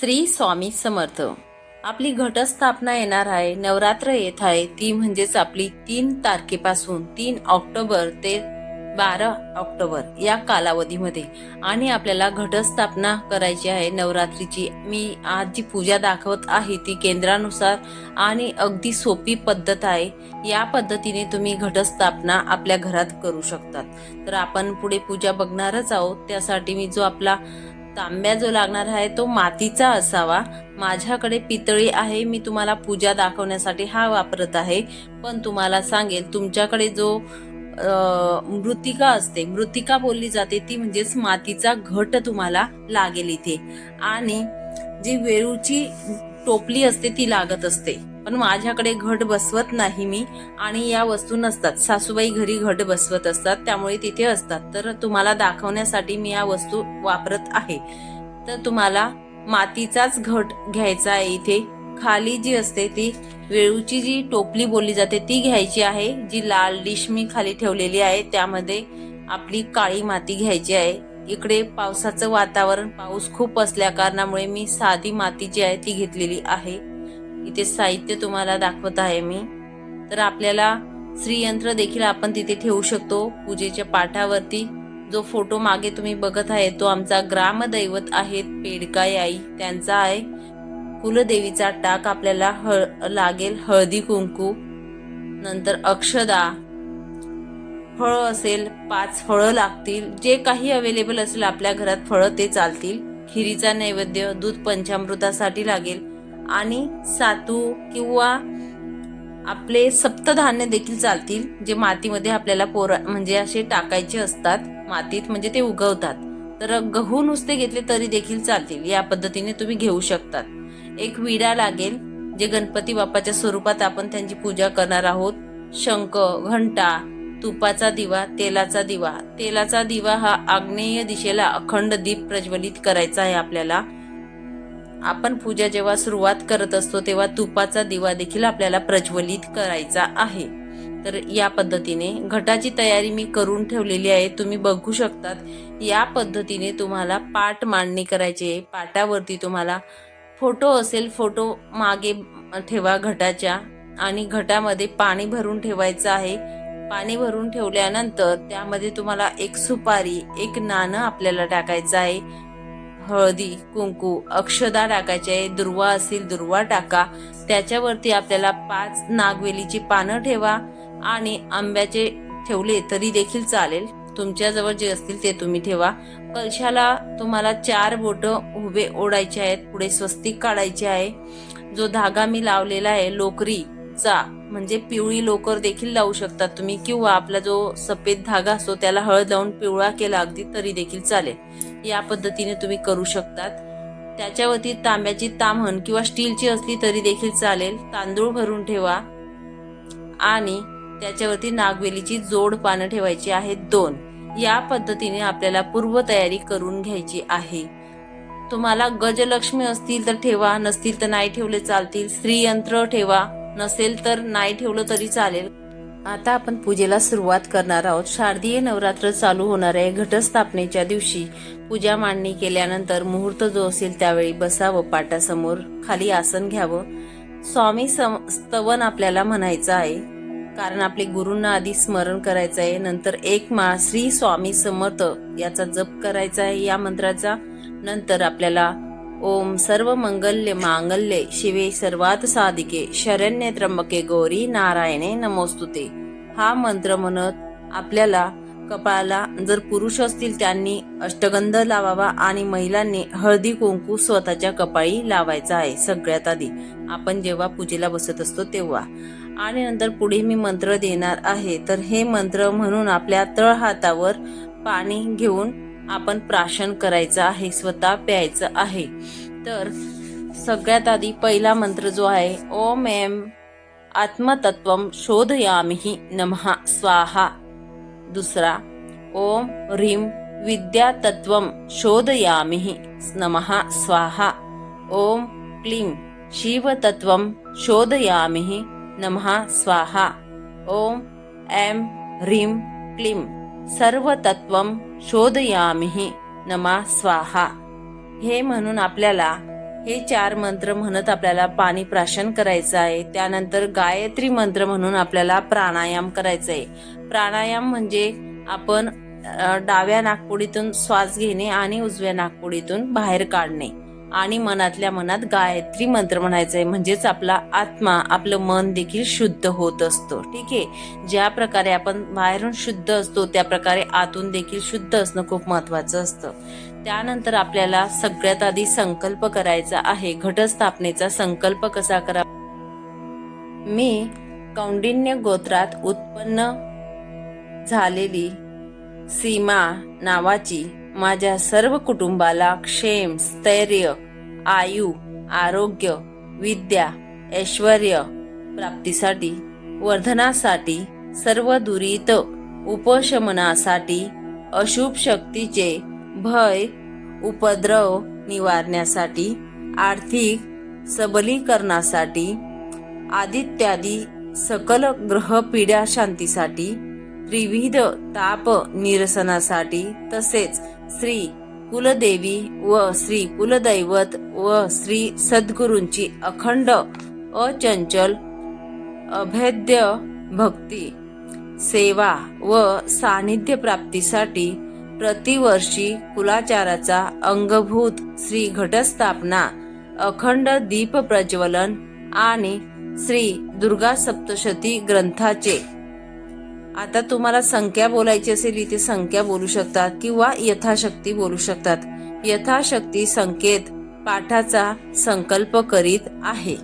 श्री स्वामी समर्थ. आपली घटस्थापना येणार आहे नवरात्र येत आहे ती म्हणजेच आपली तीन तारखेपासून तीन ऑक्टोबर ते बारा ऑक्टोबर या कालावधीमध्ये. आणि आपल्याला घटस्थापना करायची आहे नवरात्रीची. मी आज जी पूजा दाखवत आहे ती केंद्रानुसार आणि अगदी सोपी पद्धत आहे. या पद्धतीने तुम्ही घटस्थापना आपल्या घरात करू शकतात. तर आपण पुढे पूजा बघणारच आहोत. त्यासाठी मी जो आपला तांब्या जो लागणार आहे तो मातीचा असावा. माझ्याकडे पितळी आहे मी तुम्हाला पूजा दाखवण्यासाठी हा वापरत आहे. पण तुम्हाला सांगेल तुमच्याकडे जो मृतिका असते मृतिका बोलली जाते ती म्हणजेच मातीचा घट तुम्हाला लागेल इथे. आणि जी वेळूची टोपली असते ती लागत असते. पण माझ्याकडे घट बसवत नाही मी. आणि या वस्तू नसतात. सासूबाई घरी घट बसवत असतात. त्यामुळे तिथे असतात. तर तुम्हाला दाखवण्यासाठी मी या वस्तू वापरत आहे. तर तुम्हाला मातीचाच घट घ्यायचा आहे इथे. खाली जी असते ती वेळूची जी टोपली बोलली जाते ती घ्यायची आहे. जी लाल डिश मी खाली ठेवलेली आहे त्यामध्ये आपली काळी माती घ्यायची आहे. इकडे पावसाचं वातावरण पाऊस खूप असल्या कारणामुळे मी साधी माती जी आहे ती घेतलेली आहे. इथे साहित्य तुम्हाला दाखवत आहे मी. तर आपल्याला श्रीयंत्र देखील आपण तिथे ठेवू शकतो. पूजेच्या पाठावरती जो फोटो मागे तुम्ही बघत आहे तो आमचा ग्रामदैवत आहेत पेडकाई आई. त्यांचा आहे. कुलदेवीचा टाक आपल्याला हळ लागेल हळदी कुंकू. नंतर अक्षदा. फळं असेल पाच फळं लागतील. जे काही अवेलेबल असेल आपल्या घरात फळं ते चालतील. खिरीचा नैवेद्य दूध पंचामृतासाठी लागेल. आणि सातू किंवा आपले सप्तधान्य देखील चालतील जे मातीमध्ये आपल्याला पोरा म्हणजे असे टाकायचे असतात मातीत म्हणजे ते उगवतात. तर गहू नुसते घेतले तरी देखील चालतील या पद्धतीने तुम्ही घेऊ शकतात. एक विडा लागेल जे गणपती बाप्पाच्या स्वरूपात आपण त्यांची पूजा करणार आहोत. शंख घंटा तुपाचा दिवा तेलाचा दिवा. तेलाचा दिवा हा आग्नेय दिशेला अखंड दीप प्रज्वलित करायचा आहे आपल्याला. आपण पूजा जेव्हा सुरुवात करत असतो तेव्हा तुपाचा दिवा देखील आपल्याला प्रज्वलित करायचा आहे. तर या पद्धतीने घटाची तयारी मी करून ठेवलेली आहे. तुम्ही बघू शकतात या पद्धतीने तुम्हाला पाठ मांडणी करायची आहे. पाटावरती तुम्हाला फोटो असेल फोटो मागे ठेवा घटाच्या आणि घटामध्ये पाणी भरून ठेवायचं आहे. पाणी भरून ठेवल्यानंतर त्यामध्ये तुम्हाला एक सुपारी एक नाणं आपल्याला टाकायचं आहे. हळदी कुंकू अक्षदा टाकायचे आहे. दुर्वा असेल दुर्वा टाका. त्याच्यावरती आपल्याला पाच नागवेलीची पानं ठेवा आणि आंब्याचे ठेवले तरी देखील चालेल. तुमच्याजवळ जे असतील ते तुम्ही ठेवा. कलशाला तुम्हाला चार बोट उभे ओढायचे आहेत. पुढे स्वस्तिक काढायचे आहे. जो धागा मी लावलेला आहे लोकरीचा म्हणजे पिवळी लोकर देखील लावू शकतात तुम्ही किंवा आपला जो सफेद धागा असतो त्याला हळद लावून पिवळा केला अगदी तरी देखील चालेल. या पद्धतीने तुम्ही करू शकतात. त्याच्यावरती तांब्याची ताम्हण किंवा स्टीलची असली तरी देखील चालेल. तांदूळ भरून ठेवा. आणि त्याच्यावरती नागवेलीची जोड पानं ठेवायची आहेत दोन. या पद्धतीने आपल्याला पूर्वतयारी करून घ्यायची आहे. तुम्हाला गजलक्ष्मी असतील तर ठेवा नसतील तर नाही ठेवले चालतील. श्रीयंत्र ठेवा. नसेल तर नाही ठेवलं तरी चालेल. आता आपण पूजेला सुरुवात करणार आहोत. शारदीय नवरात्र चालू होणार आहे. घटस्थापनेच्या दिवशी पूजा मांडणी केल्यानंतर मुहूर्त जो असेल त्यावेळी बसावं पाटासमोर खाली आसन घ्यावं. स्वामी सम- स्तवन आपल्याला म्हणायचं आहे. कारण आपले गुरूंना आधी स्मरण करायचं आहे. नंतर एक माळ श्री स्वामी समर्थ याचा जप करायचा आहे या मंत्राचा. नंतर आपल्याला ओम सर्व मंगल्य मांगल्ये शिवे सर्वात साधिके शरण्य त्र्यंबके गौरी नारायणे नमोस्तुते. हा मंत्र म्हणत आपल्याला कपाळाला जर पुरुष असतील त्यांनी अष्टगंध लावावा आणि महिलांनी हळदी कुंकू स्वतःच्या कपाळी लावायचा आहे सगळ्यात आधी. आपण जेव्हा पूजेला बसत असतो तेव्हा. आणि नंतर पुढे मी मंत्र देणार आहे. तर हे मंत्र म्हणून आपल्या तळ हातावर पाणी घेऊन आपण प्राशन करायचं आहे स्वतः प्यायचं आहे. तर सगळ्यात आधी पहिला मंत्र जो आहे ओम एम आत्मतत्व शोधयामि नमः स्वाहा. दुसरा ओम ह्रीम विद्यातत्वम शोधयामि नमः स्वाहा. ओम क्लीं शिवतत्वम शोधयामि नमः स्वाहा. ओम ऐं ह्रीं क्लीं सर्वतत्वम शोधयामिही नमा स्वाहा. हे म्हणून आपल्याला हे चार मंत्र म्हणत आपल्याला पाणी प्राशन करायचं आहे. त्यानंतर गायत्री मंत्र म्हणून आपल्याला प्राणायाम करायचा आहे. प्राणायाम म्हणजे आपण डाव्या नाकपुडीतून श्वास घेणे आणि उजव्या नाकपुडीतून बाहेर काढणे. आणि मनातल्या मनात गायत्री मंत्र म्हणायचं आहे म्हणजेच आपला आत्मा आपलं मन देखील शुद्ध होत असतो. ठीक आहे? ज्या प्रकारे आपण बाहेरून शुद्ध असतो त्या प्रकारे आतून देखील शुद्ध असणं खूप महत्वाचं असतं. त्यानंतर आपल्याला सगळ्यात आधी संकल्प करायचा आहे. घटस्थापनेचा संकल्प कसा करा? मी कौंडिन्य गोत्रात उत्पन्न झालेली सीमा नावाची माझ्या सर्व कुटुंबाला क्षेम स्थैर्य आयु आरोग्य विद्या ऐश्वर प्राप्तीसाठी वर्धनासाठी सर्व दुरीत उपशमनासाठी अशुभ शक्तीचे भय उपद्रव निवारण्यासाठी आर्थिक सबलीकरणासाठी आदित्यादी सकल ग्रह पिढ्या शांतीसाठी त्रिविध ताप निरसनासाठी तसेच श्री कुलदेवी व श्री कुलदैवत व श्री सद्गुरूंची अखंड अचंचल अभेद्य भक्ती सेवा व सानिध्य प्राप्तीसाठी प्रतिवर्षी कुलाचाराचा अंगभूत श्री घटस्थापना अखंड दीप प्रज्वलन आणि श्री दुर्गा सप्तशती ग्रंथाचे आता तुम्हाला संख्या बोलायची असेल इथे संख्या बोलू शकतात किंवा यथाशक्ती बोलू शकतात. यथाशक्ती संकेत पाठाचा संकल्प करीत आहे.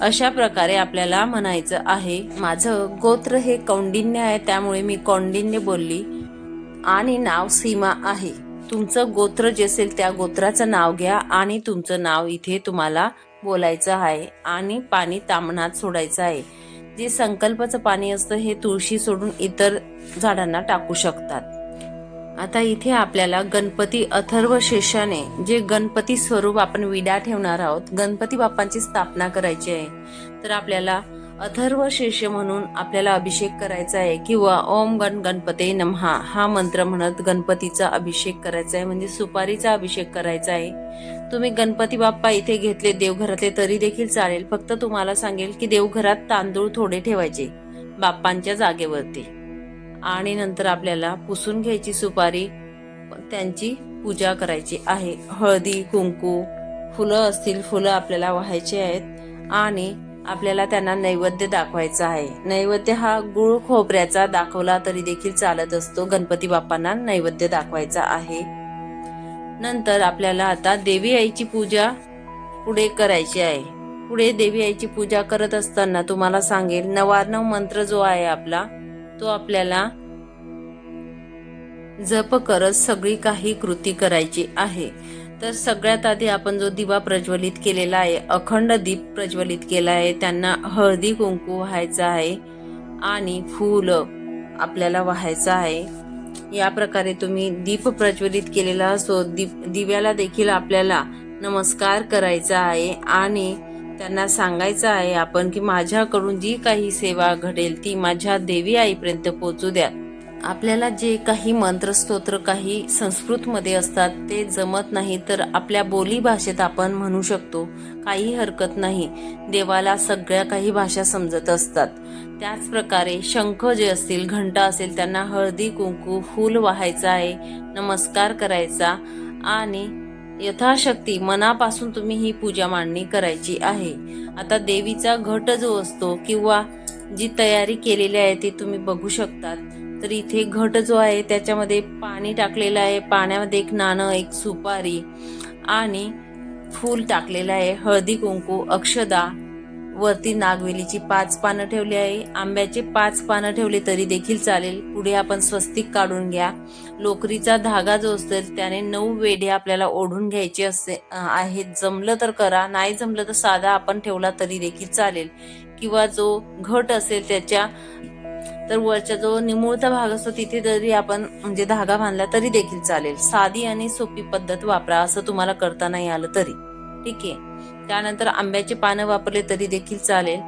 अशा प्रकारे आपल्याला म्हणायचं आहे माझं गोत्र हे कौंडिन्य आहे त्यामुळे मी कौंडिन्य बोलली आणि नाव सीमा आहे. तुमचं गोत्र जे असेल त्या गोत्राचं नाव घ्या आणि तुमचं नाव इथे तुम्हाला बोलायचं आहे आणि पाणी तामणात सोडायचं आहे. जे संकल्पाचं पाणी असतं हे तुळशी सोडून इतर झाडांना टाकू शकतात. आता इथे आपल्याला गणपती अथर्व शेषाने जे गणपती स्वरूप आपण विडा ठेवणार आहोत गणपती बाप्पांची स्थापना करायची आहे तर आपल्याला अथर्व शेष म्हणून आपल्याला अभिषेक करायचा आहे किंवा ओम गण गणपते नमहा हा मंत्र म्हणत गणपतीचा अभिषेक करायचा आहे म्हणजे सुपारीचा अभिषेक करायचा आहे. तुम्ही गणपती बाप्पा इथे घेतले देवघरातले तरी देखील चालेल. फक्त तुम्हाला सांगेल की देवघरात तांदूळ थोडे ठेवायचे बाप्पांच्या जागेवरती. आणि नंतर आपल्याला पुसून घ्यायची सुपारी त्यांची पूजा करायची आहे. हळदी कुंकू फुलं असतील फुलं आपल्याला व्हायची आहेत. आणि आपल्याला त्यांना नैवेद्य दाखवायचा आहे. नैवेद्य हा गुळ खोबऱ्याचा दाखवला तरी देखील चालत असतो. गणपती बाप्पांना नैवेद्य दाखवायचा आहे. नंतर आपल्याला आता देवी आईची पूजा पुढे करायची आहे. पुढे देवी आईची पूजा करत असताना तुम्हाला सांगेल नवार्णव मंत्र जो आहे आपला तो आपल्याला जप करत सगळी काही कृती करायची आहे. तर सगळ्यात आधी आपण जो दिवा प्रज्वलित केलेला आहे अखंड दीप प्रज्वलित केला आहे त्यांना हळदी कुंकू व्हायचं आहे आणि फूल आपल्याला व्हायचं आहे. या प्रकारे तुम्ही दीप प्रज्वलित केलेला असो दीप दिव्याला देखील आपल्याला नमस्कार करायचा आहे आणि त्यांना सांगायचं आहे आपण की माझ्याकडून जी काही सेवा घडेल ती माझ्या देवी आईपर्यंत पोचू द्या. आपल्याला जे काही मंत्रस्तोत्र काही संस्कृतमध्ये असतात ते जमत नाही तर आपल्या बोली भाषेत आपण म्हणू शकतो काही हरकत नाही. देवाला सगळ्या काही भाषा समजत असतात. त्याच प्रकारे शंख जे असतील घंटा असेल त्यांना हळदी कुंकू फूल वाहायचं आहे नमस्कार करायचा आणि यथाशक्ती मनापासून तुम्ही ही पूजा मांडणी करायची आहे. आता देवीचा घट जो असतो किंवा जी तयारी केलेली आहे ती तुम्ही बघू शकतात. तर इथे घट जो आहे त्याच्यामध्ये पाणी टाकलेलं आहे. पाण्यामध्ये एक नाणं एक सुपारी आणि फूल टाकलेलं आहे. हळदी कुंकू अक्षदा वरती नागवेलीची पाच पानं ठेवली आहे. आंब्याचे पाच पानं ठेवले तरी देखील चालेल. पुढे आपण स्वस्तिक काढून घ्या. लोकरीचा धागा जो असतो त्याने नऊ वेढे आपल्याला ओढून घ्यायचे असते आहेत. जमलं तर करा नाही जमलं तर साधा आपण ठेवला तरी देखील चालेल. किंवा जो घट असेल त्याच्या तर वरचा जो निमुळता भाग असतो तिथे जरी आपण म्हणजे धागा बांधला तरी देखील चालेल. साधी आणि सोपी पद्धत वापरा असं तुम्हाला करता नाही आलं तरी. ठीक आहे? त्यानंतर आंब्याचे पानं वापरले तरी देखील चालेल.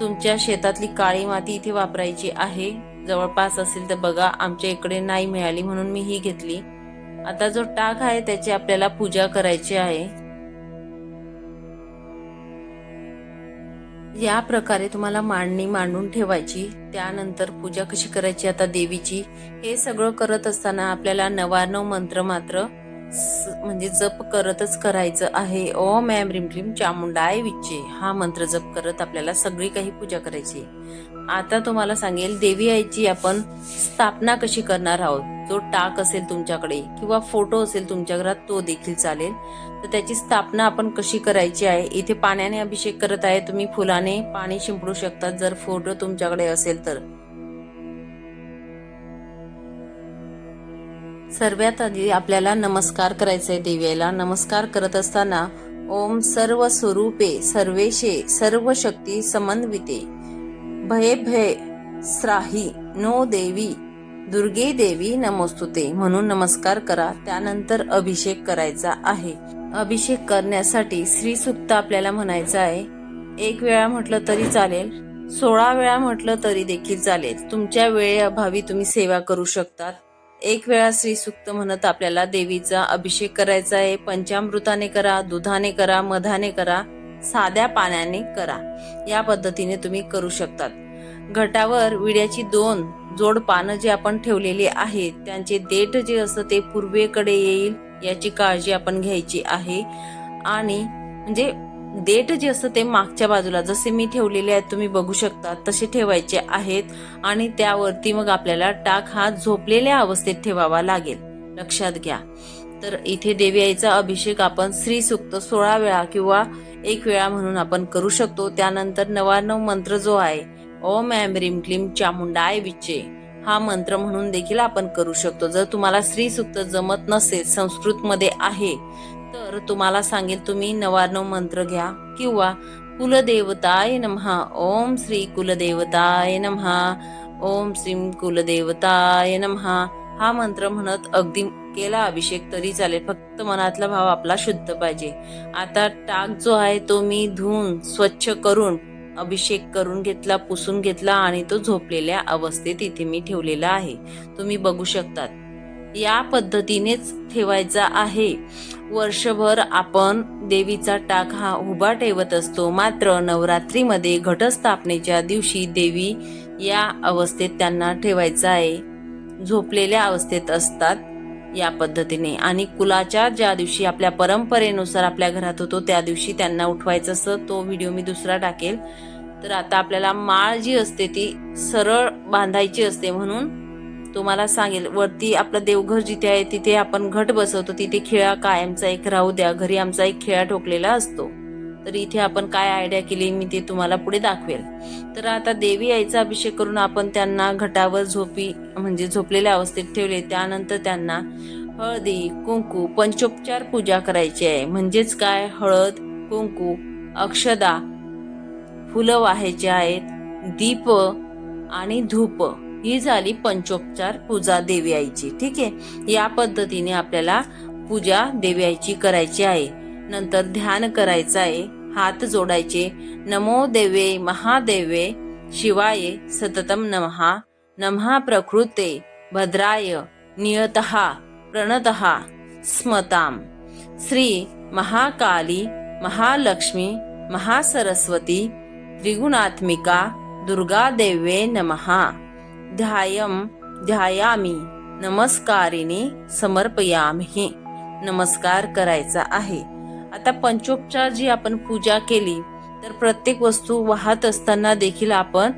तुमच्या शेतातली काळी माती इथे वापरायची आहे. जवळपास असेल तर बघा आमच्या इकडे नाही मिळाली म्हणून मी ही घेतली. आता जो टाक आहे त्याची आपल्याला पूजा करायची आहे. या प्रकारे तुम्हाला मांडणी मांडून ठेवायची त्यानंतर पूजा कशी करायची आता देवीची हे सगळं करत असताना आपल्याला नवानव मंत्र मात्र स- म्हणजे जप करतच करायचं आहे. ओम ॲम रिम क्लीम चामुंडाय विच्चे. हा मंत्र जप करत आपल्याला सगळी काही पूजा करायची आता तुम्हाला सांगेल देवी आईची आपण स्थापना कशी करणार आहोत. जो टाक असेल तुमच्याकडे किंवा फोटो असेल तुमच्या घरात तो देखील चालेल. तर त्याची स्थापना आपण कशी करायची आहे इथे पाण्याने अभिषेक करत आहे. तुम्ही फुलाने पाणी शिंपडू शकता जर फोटो तुमच्याकडे असेल तर. सर्वात आधी आपल्याला नमस्कार करायचा आहे देवीला नमस्कार करत असताना ओम सर्व स्वरूपे सर्वेशे सर्व शक्ती समन्विते. भये भय स्राही नो देवी दुर्गे देवी नमोस्तुते म्हणून नमस्कार करा. त्यानंतर अभिषेक करायचा आहे. अभिषेक करण्यासाठी श्री सुक्त आपल्याला म्हणायचं आहे एक वेळा म्हटलं तरी चालेल सोळा वेळा म्हटलं तरी देखील चालेल. तुमच्या वेळेअभावी तुम्ही सेवा करू शकतात. एक वेळा श्री सुक्त म्हणत आपल्याला देवीचा अभिषेक करायचा आहे. पंचामृताने करा दुधाने करा मधाने करा. साध्या पाण्याने करा. या पद्धतीने तुम्ही करू शकतात. घटावर विड्याची दोन जोड पानं जे आपण ठेवलेली आहेत त्यांचे देठ जे असतं ते पूर्वेकडे येईल याची काळजी आपण घ्यायची आहे. आणि म्हणजे देठ जे असतं ते मागच्या बाजूला जसे मी ठेवलेले आहेत तुम्ही बघू शकता तसे ठेवायचे आहेत. आणि त्यावरती मग आपल्याला टाक हा झोपलेल्या अवस्थेत ठेवावा लागेल. लक्षात घ्या. तर इथे देवी आईचा अभिषेक आपण श्री सुक्त सोळा वेळा किंवा एक वेळा म्हणून आपण करू शकतो. त्यानंतर नवानव मंत्र जो आहे ओम एम रिम क्लीम चामुंडाय विचे हा मंत्र म्हणून देखील आपण करू शकतो. जर तुम्हाला श्री सुक्त जमत नसेल संस्कृत मध्ये आहे तर तुम्हाला सांगेल तुम्ही नवानव मंत्र घ्या किंवा कुलदेवताय नमहा ओम श्री कुलदेवताय नमहा ओम श्री कुलदेवताय नमहा हा मंत्र म्हणत अगदी केला अभिषेक तरी चालेल. फक्त मनातला भाव आपला शुद्ध पाहिजे. आता टाक जो आहे तो मी धुवून स्वच्छ करून अभिषेक करून घेतला पुसून घेतला आणि तो झोपलेल्या अवस्थेत इथे मी ठेवलेला आहे. तुम्ही बघू शकतात. या पद्धतीनेच ठेवायचा आहे. वर्षभर आपण देवीचा टाक हा उभा ठेवत असतो. मात्र नवरात्रीमध्ये घटस्थापनेच्या दिवशी देवी या अवस्थेत त्यांना ठेवायचा आहे. झोपलेल्या अवस्थेत असतात या पद्धतीने. आणि कुलाच्या ज्या दिवशी आपल्या परंपरेनुसार आपल्या घरात होतो त्या दिवशी त्यांना उठवायचं असतं तो व्हिडिओ मी दुसरा टाकेल. तर आता आपल्याला माळ जी असते ती सरळ बांधायची असते म्हणून तुम्हाला सांगेल. वरती आपलं देवघर जिथे आहे तिथे आपण घट बसवतो. तिथे खिळा कायमचा एक राहू द्या. घरी आमचा एक खिळा ठोकलेला असतो. तर इथे आपण काय आयडिया केली मी ते तुम्हाला पुढे दाखवेल. तर आता देवी आईचा अभिषेक करून आपण त्यांना घटावर झोपी म्हणजे झोपलेल्या अवस्थेत ठेवले. त्यानंतर त्यांना हळदी कुंकू पंचोपचार पूजा करायची आहे. म्हणजेच काय? हळद कुंकू अक्षदा फुलं व्हायचे आहेत दीप आणि धूप. ही झाली पंचोपचार पूजा देवी आईची. ठीक आहे? या पद्धतीने आपल्याला पूजा देवी आईची करायची आहे. नंतर ध्यान करायचं आहे हात जोडायचे. नमो देवे महादेवे शिवाय सततम नमहा नमहा प्रकृते भद्राय नियतः प्रणतः स्मताम. श्री महाकाली महालक्ष्मी महासरस्वती त्रिगुणात्मिका दुर्गा देवे नमहा ध्यायम ध्यायामी नमस्कारिणी समर्पयामी. नमस्कार करायचा आहे. आता पंचोपचार जी आपण पूजा केली तर प्रत्येक वस्तू वाहत असताना देखील आपण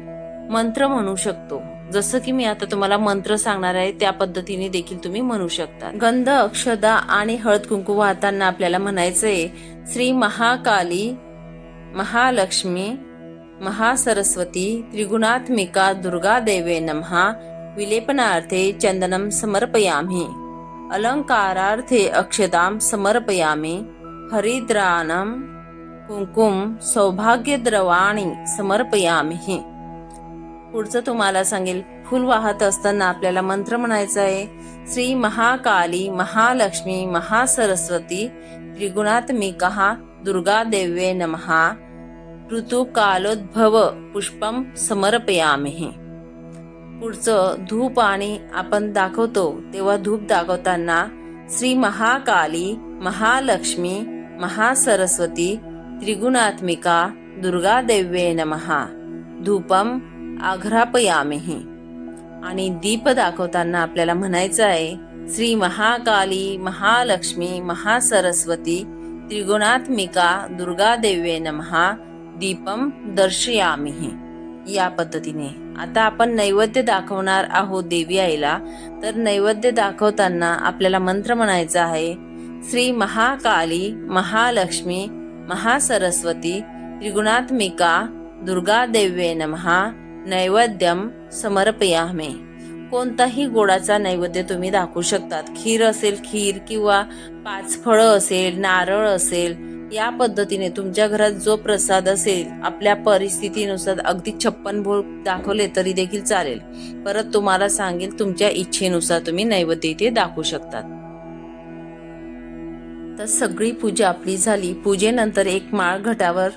मंत्र म्हणू शकतो. जसं की मी आता तुम्हाला मंत्र सांगणार आहे त्या पद्धतीने देखील तुम्ही म्हणू शकता. गंध अक्षदा आणि हळद कुंकू वाहताना आपल्याला म्हणायचंय श्री महाकाली महालक्ष्मी महासरस्वती त्रिगुणात्मिका दुर्गा देवे नमहा विलेपनार्थे चंदनम समर्पयामि अलंकारार्थे अक्षदाम समर्पयामि हरिद्रानं कुंकुम सौभाग्यद्रवाणी समर्पयामि. पुढचं तुम्हाला सांगेल फुल वाहत असताना आपल्याला मंत्र म्हणायचा आहे श्री महाकाली महालक्ष्मी महासरस्वती त्रिगुणात्मिका दुर्गा देव्ये नमहा ऋतुकालोद्भव पुष्पम समर्पयामि. पुढचं धूप आणि आपण दाखवतो तेव्हा धूप दाखवताना श्री महाकाली महालक्ष्मी महासरस्वती त्रिगुणात्मिका दुर्गा देव्ये नमहा धूपम आघ्रापयामिही. आणि दीप दाखवताना आपल्याला म्हणायचं आहे श्री महाकाली महालक्ष्मी महासरस्वती त्रिगुणात्मिका दुर्गा देव्ये नमहा दीपम दर्शयामिही. या पद्धतीने. आता आपण नैवेद्य दाखवणार आहोत देवी आईला. तर नैवेद्य दाखवताना आपल्याला मंत्र म्हणायचा आहे श्री महाकाली महालक्ष्मी महासरस्वती त्रिगुणात्मिका दुर्गादेव्ये नमहा नैवेद्यम समर्पयामे. कोणताही गोडाचा नैवेद्य तुम्ही दाखवू शकतात. खीर असेल खीर किंवा पाच फळं असेल नारळ असेल या पद्धतीने तुमच्या घरात जो प्रसाद असेल आपल्या परिस्थितीनुसार अगदी छप्पन भोग दाखवले तरी देखील चालेल. परत तुम्हाला सांगेल तुमच्या इच्छेनुसार तुम्ही नैवेद्य इथे दाखवू शकतात. तर सगळी पूजा आपली झाली. पूजेनंतर एक माळ घटावर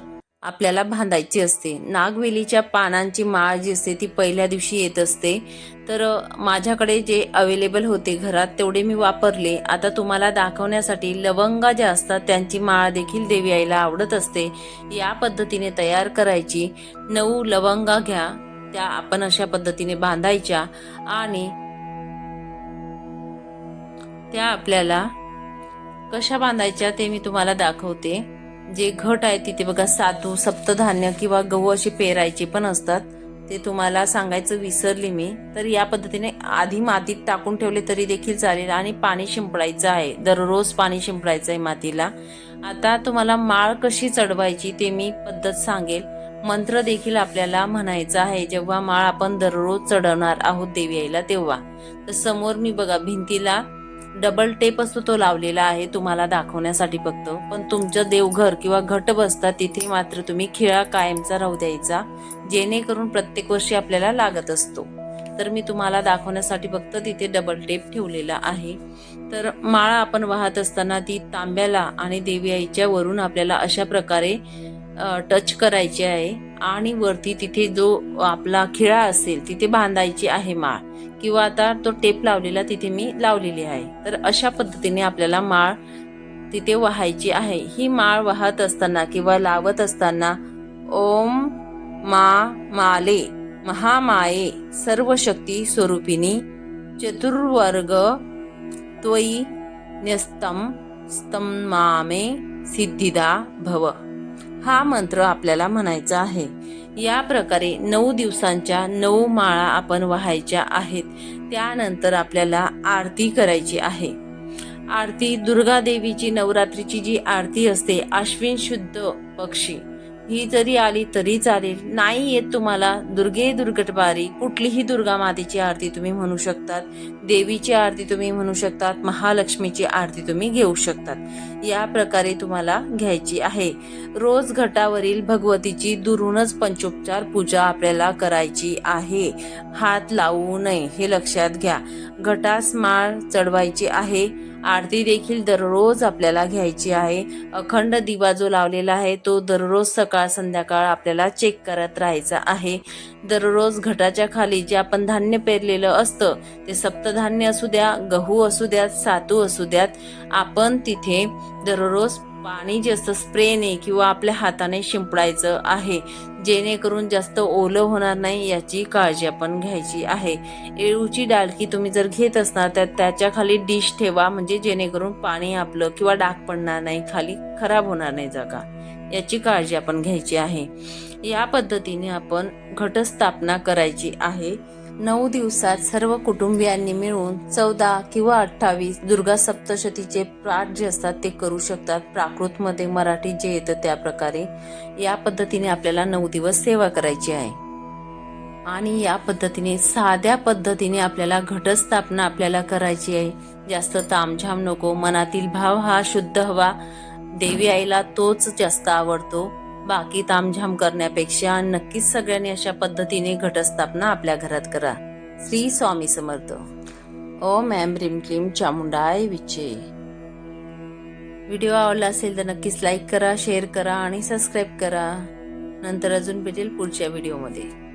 आपल्याला बांधायची असते. नागवेलीच्या पानांची माळ जी असते ती पहिल्या दिवशी येत असते. तर माझ्याकडे जे अवेलेबल होते घरात तेवढे मी वापरले. आता तुम्हाला दाखवण्यासाठी लवंगा ज्या असतात त्यांची माळ देखील देवी आईला आवडत असते. या पद्धतीने तयार करायची. नऊ लवंगा घ्या. त्या आपण अशा पद्धतीने बांधायच्या आणि त्या आपल्याला कशा बांधायच्या ते मी तुम्हाला दाखवते. जे घट आहे तिथे बघा सातू सप्तधान्य किंवा गहू असे पेरायचे पण असतात. ते तुम्हाला सांगायचं विसरली मी. तर या पद्धतीने आधी मातीत टाकून ठेवले तरी देखील चालेल आणि पाणी शिंपडायचं आहे. दररोज पाणी शिंपडायचं आहे मातीला. आता तुम्हाला माळ कशी चढवायची ते मी पद्धत सांगेल. मंत्र देखील आपल्याला म्हणायचा आहे जेव्हा माळ आपण दररोज चढवणार आहोत देवी आईला तेव्हा. तर समोर मी बघा भिंतीला डबल टेप असतो तो लावलेला आहे तुम्हाला दाखवण्यासाठी फक्त पण तुमचं देवघर किंवा घट बसतात तिथे मात्र तुम्ही खिळा कायमचा राहू द्यायचा जेणेकरून प्रत्येक वर्षी आपल्याला लागत असतो. तर मी तुम्हाला दाखवण्यासाठी फक्त तिथे डबल टेप ठेवलेला आहे. तर माळा आपण वाहत असताना ती तांब्याला आणि देवी आईच्या वरून आपल्याला अशा प्रकारे टच करायची आहे. आणि वरती तिथे जो आपला खिळा असेल तिथे बांधायची आहे माळ. किंवा आता तो टेप लावलेला तिथे मी लावलेली आहे. तर अशा पद्धतीने आपल्याला माळ तिथे वाहायची आहे. ही माळ वाहत असताना किंवा लावत असताना ओम मा माले महामाये सर्व शक्ती स्वरूपिणी चतुर्वर्ग त्वयी न्यस्तम स्तमामे सिद्धिदा भव. हा मंत्र आपल्याला म्हणायचा आहे. या प्रकारे नऊ दिवसांच्या नऊ माळा आपण व्हायच्या आहेत. त्यानंतर आपल्याला आरती करायची आहे. आरती दुर्गा देवीची नवरात्रीची जी आरती असते आश्विन शुद्ध पक्षी. ही जरी आली तरी चालेल. नाही येत तुम्हाला दुर्गे दुर्गटबारी. कुठलीही दुर्गा मातेची आरती तुम्ही म्हणू शकतात. देवीची आरती तुम्ही म्हणू शकतात. महालक्ष्मीची आरती तुम्ही घेऊ शकतात. या प्रकारे तुम्हाला घ्यायची आहे. रोज घटावरील भगवतीची दुरूनच पंचोपचार पूजा आपल्याला करायची आहे. हात लावू नये हे लक्षात घ्या. घटास माळ चढवायची आहे. आरती देखील दररोज आपल्याला घ्यायची आहे. अखंड दिवा जो लावलेला आहे तो दररोज सकाळ संध्याकाळ आपल्याला चेक करत राहायचा आहे. दररोज घटाच्या खाली जे आपण धान्य पेरलेलं असतं ते सप्तधान्य असू द्या गहू असू द्यात सातू असू द्यात आपण तिथे दररोज पाणी जे असतं स्प्रेने किंवा आपल्या हाताने शिंपडायचं आहे. जेणेकरून जास्त ओलं होणार नाही याची काळजी आपण घ्यायची आहे. एळूची डाळकी तुम्ही जर घेत असणार तर त्याच्याखाली डिश ठेवा म्हणजे जेणेकरून पाणी आपलं किंवा डाग पडणार नाही खाली खराब होणार नाही जागा. याची काळजी आपण घ्यायची आहे. या पद्धतीने आपण घटस्थापना करायची आहे. नऊ दिवसात सर्व कुटुंबियांनी मिळून चौदा किंवा अठ्ठावीस दुर्गा सप्तशतीचे पाठ जे असतात ते करू शकतात. प्राकृतमध्ये मराठी जे येतं त्या प्रकारे या पद्धतीने आपल्याला नऊ दिवस सेवा करायची आहे. आणि या पद्धतीने साध्या पद्धतीने आपल्याला घटस्थापना आपल्याला करायची आहे. जास्त तामझाम नको मनातील भाव हा शुद्ध हवा. देवी आईला तोच जास्त आवडतो. बाकी तामझाम करण्यापेक्षा नक्कीच सगळ्यांनी अशा पद्धतीने घटस्थापना आपल्या घरात करा. श्री स्वामी समर्थ. ओम मॅम रिम क्लीम चामुंडाय विचे व्हिडिओ आवडला असेल तर नक्कीच लाईक करा शेअर करा आणि सबस्क्राईब करा. नंतर अजून भेटेल पुढच्या व्हिडिओमध्ये.